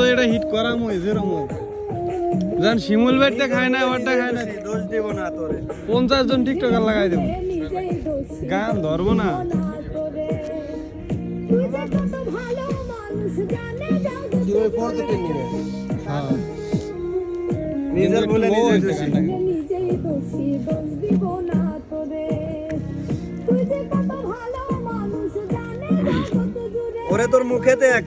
তো এটা হিট করা মই যেরম। জান শিমুল ব্যাটটা খায় না ওটা খায় না। দোষ দেব না তোরে। পঞ্চাশ জন টিকটক লাগাই দেব। গান ধরবো না। বলে ওরে তোর মুখেতে এক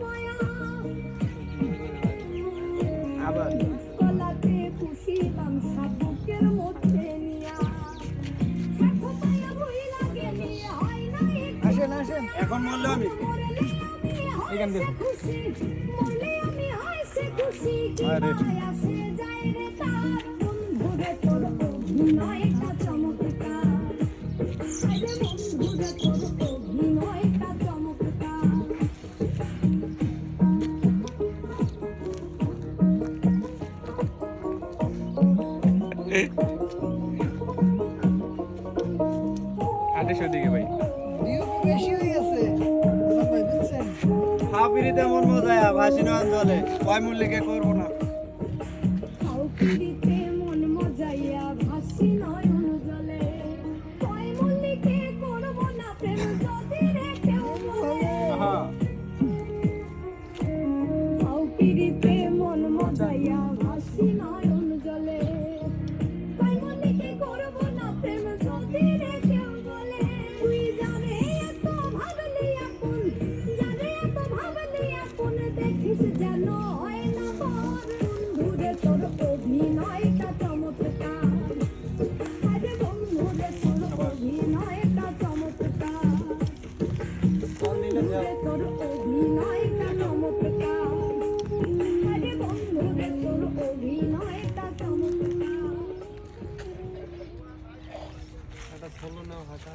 এখন মরলে আমি এখান দেখুন আদেশ ওদিকে ভাই। বেশি হয়ে হাফিরিতে মন মজায় ভাসিনা অঞ্চলে কয় মূল্যকে করব না? ভাষা